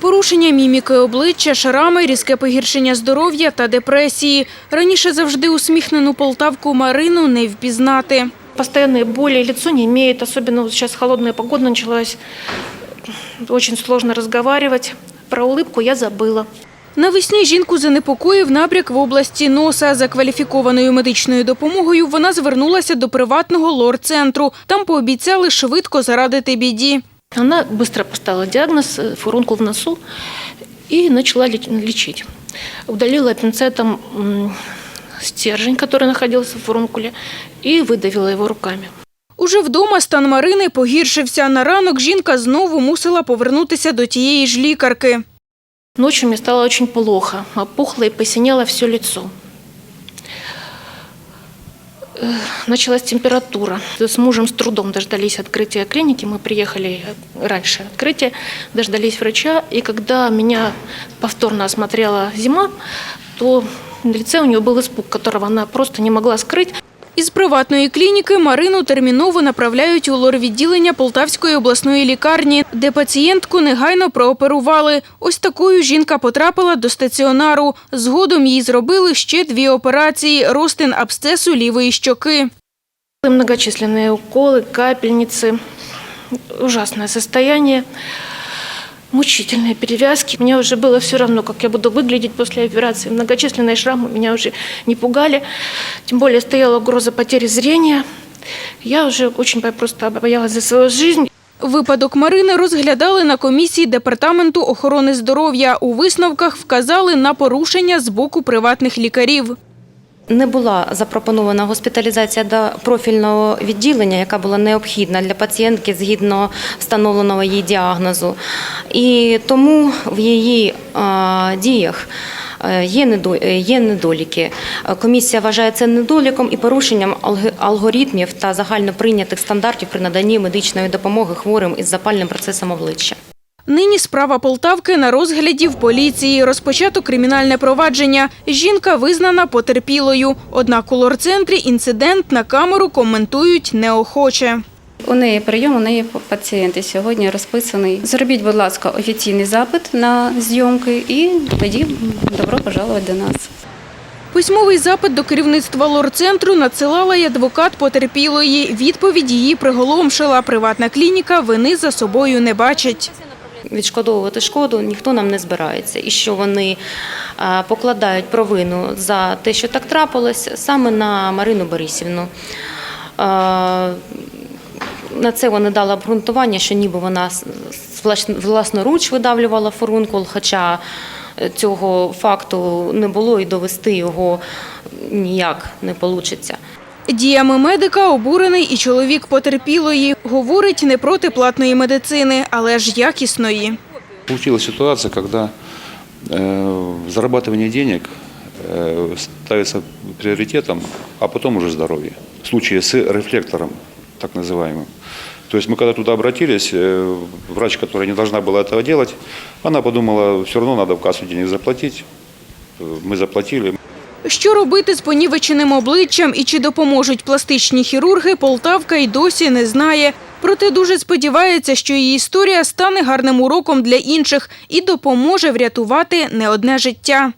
Порушення міміки обличчя, шарами, різке погіршення здоров'я та депресії. Раніше завжди усміхнену полтавку Марину не впізнати. Постоянные боли, лицо не имеет, особенно вот сейчас холодная погода началась. Очень сложно разговаривать. Про улыбку я забыла. Навесні жінку занепокоїв набряк в області носа. За кваліфікованою медичною допомогою вона звернулася до приватного лор-центру. Там пообіцяли швидко зарадити біді. Она быстро поставила диагноз, э, фурункул в носу, и начала леч- лечить. Удалила пинцетом м, стержень, который находился в фурункуле, и выдавила его руками. Уже вдома стан Марини погіршився. На ранок жінка знову мусила повернутися до тієї ж лікарки. Ночью мне стало очень плохо, опухло и посинело все лицо. Началась температура. С мужем с трудом дождались открытия клиники. Мы приехали раньше открытия, дождались врача. И когда меня повторно осмотрела зима, то на лице у нее был испуг, которого она просто не могла скрыть. Із приватної клініки Марину терміново направляють у лор-відділення Полтавської обласної лікарні, де пацієнтку негайно прооперували. Ось такою жінка потрапила до стаціонару. Згодом їй зробили ще дві операції – розтин абсцесу лівої щоки. Многочисленные уколы, капельницы. Ужасное состояние. Мучительные перевязки. Мне уже было все равно, как я буду выглядеть после операции. Многочисленные шрамы меня уже не пугали. Тем более стояла угроза потери зрения. Я уже очень просто боялась за свою жизнь. Випадок Марини розглядали на комісії Департаменту охорони здоров'я. У висновках вказали на порушення з боку приватних лікарів. Не була запропонована госпіталізація до профільного відділення, яка була необхідна для пацієнтки згідно встановленого їй діагнозу. І тому в її діях е, е, є недоліки. Комісія вважає це недоліком і порушенням алг- алгоритмів та загальноприйнятих стандартів при наданні медичної допомоги хворим із запальним процесом обличчя. Нині справа Полтавки на розгляді в поліції. Розпочато кримінальне провадження. Жінка визнана потерпілою. Однак у лор-центрі інцидент на камеру коментують неохоче. У неї прийом, у неї пацієнти сьогодні розписаний. Зробіть, будь ласка, офіційний запит на зйомки і тоді добро пожаловать до нас. Письмовий запит до керівництва лор-центру надсилала й адвокат потерпілої. Відповідь її приголомшила. Приватна клініка вини за собою не бачить. Відшкодовувати шкоду ніхто нам не збирається, і що вони е, покладають провину за те, що так трапилось, саме на Марину Борисівну. Е, На це вони дали обґрунтування, що ніби вона власноруч видавлювала фурункул, хоча е, цього факту не було і довести його ніяк не вийде. Діями медика обурений і чоловік потерпілої. Говорить не проти платної медицини, але ж якісної. Получилась ситуация, когда э, зарабатывание денег э, ставится приоритетом, а потом уже здоровье. В случае с рефлектором, так называемым. То есть мы когда туда обратились, э, врач, которая не должна была этого делать, она подумала, все равно надо в кассу денег заплатить. Э, Мы заплатили, Що робити з понівеченим обличчям і чи допоможуть пластичні хірурги, Полтавка й досі не знає. Проте дуже сподівається, що її історія стане гарним уроком для інших і допоможе врятувати не одне життя.